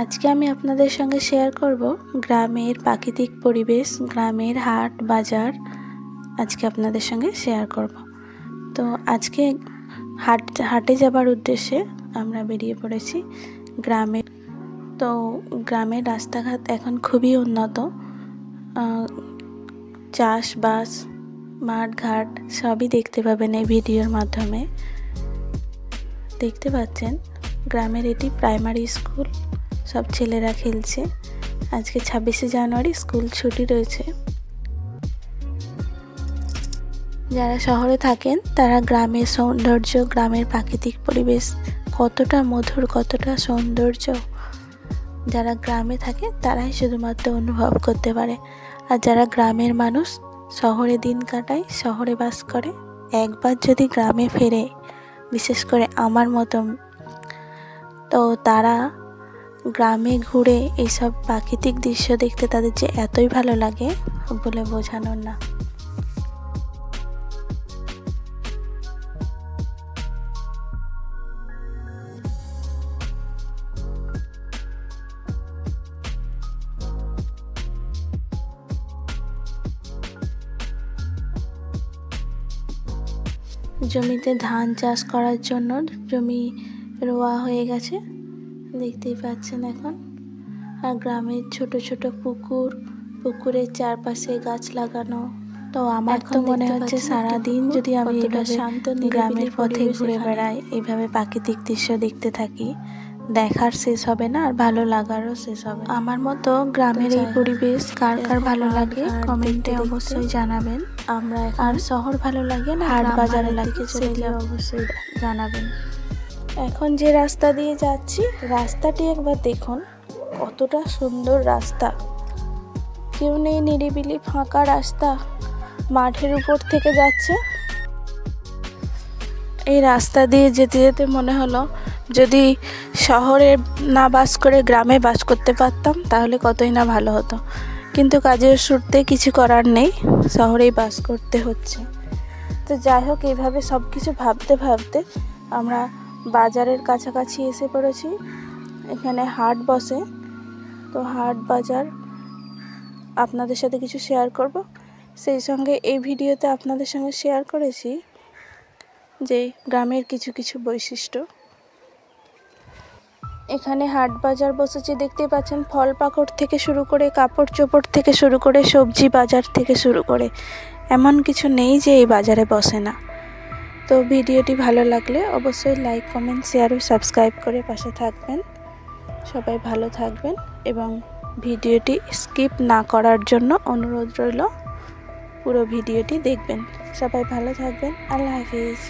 আজকে আমি আপনাদের সঙ্গে শেয়ার করব গ্রামের প্রাকৃতিক পরিবেশ, গ্রামের হাট, বাজার। আজকে আপনাদের সঙ্গে শেয়ার করব। তো আজকে হাট, হাটে যাবার উদ্দেশ্যে আমরা বেরিয়ে পড়েছি গ্রামে তো গ্রামের রাস্তাঘাট এখন খুবই উন্নত। চাষবাস, মাঠঘাট সবই দেখতে পাবেন এই ভিডিওর মাধ্যমে। দেখতে পাচ্ছেন, গ্রামের এটি প্রাইমারি স্কুল সব ছেলেরা খেলছে। আজকে ছাব্বিশে জানুয়ারি স্কুল ছুটি রয়েছে। যারা শহরে থাকেন, তারা গ্রামের সৌন্দর্য, গ্রামের প্রাকৃতিক পরিবেশ কতটা মধুর, কতটা সৌন্দর্য। যারা গ্রামে থাকে, তারাই শুধুমাত্র অনুভব করতে পারে। আর যারা গ্রামের মানুষ, শহরে দিন কাটায়, শহরে বাস করে, একবার যদি গ্রামে ফেরে, বিশেষ করে আমার মতন, তো তারা গ্রামে ঘুরে এইসব প্রাকৃতিক দৃশ্য দেখতে তাদের যে এতই ভালো লাগে বলে বোঝানোর না। জমিতে ধান চাষ করার জন্য জমি রোয়া হয়ে গেছে। দেখতেই পাচ্ছেন এখন। আর গ্রামের ছোট ছোট পুকুর পুকুরের চারপাশে গাছ লাগানো। তো আমার তো মনে হচ্ছে সারাদিন যদি আমি এভাবে শান্ত গ্রামের পথে ঘুরে বেড়াই। এইভাবে প্রাকৃতিক দৃশ্য দেখতে থাকি। দেখার শেষ হবে না আর ভালো লাগারও শেষ হবে আমার মতো গ্রামের এই পরিবেশ কার কার ভালো লাগে কমেন্টে অবশ্যই জানাবেন। আমরা আর শহর ভালো লাগে না হাট বাজারে লাগে সেটি অবশ্যই জানাবেন। এখন যে রাস্তা দিয়ে যাচ্ছি, রাস্তাটি একবার দেখুন। কতটা সুন্দর রাস্তা। কেউ নেই নিরিবিলি ফাঁকা রাস্তা মাঠের উপর থেকে যাচ্ছে। এই রাস্তা দিয়ে যেতে যেতে মনে হলো, যদি শহরে না বাস করে গ্রামে বাস করতে পারতাম, তাহলে কতই না ভালো হতো। কিন্তু কাজের সূত্রে কিছু করার নেই, শহরেই বাস করতে হচ্ছে। তো যাই হোক এইভাবে সব কিছু ভাবতে ভাবতে আমরা বাজারের কাছাকাছি এসে পড়েছি। এখানে হাট বসে। তো হাট বাজার আপনাদের সাথে কিছু শেয়ার করব। সেই সঙ্গে এই ভিডিওতে আপনাদের সঙ্গে শেয়ার করেছি যে গ্রামের কিছু কিছু বৈশিষ্ট্য। এখানে হাট বাজার বসেছে দেখতে পাচ্ছেন ফল পাকড় থেকে শুরু করে কাপড় চোপড় থেকে শুরু করে সবজি বাজার থেকে শুরু করে। এমন কিছু নেই যে এই বাজারে বসে না। তো ভিডিওটি ভালো লাগলে অবশ্যই লাইক, কমেন্ট শেয়ার ও সাবস্ক্রাইব করে পাশে থাকবেন। সবাই ভালো থাকবেন এবং ভিডিওটি স্কিপ না করার জন্য অনুরোধ রইল, পুরো ভিডিওটি দেখবেন। সবাই ভালো থাকবেন। আল্লাহ হাফিজ।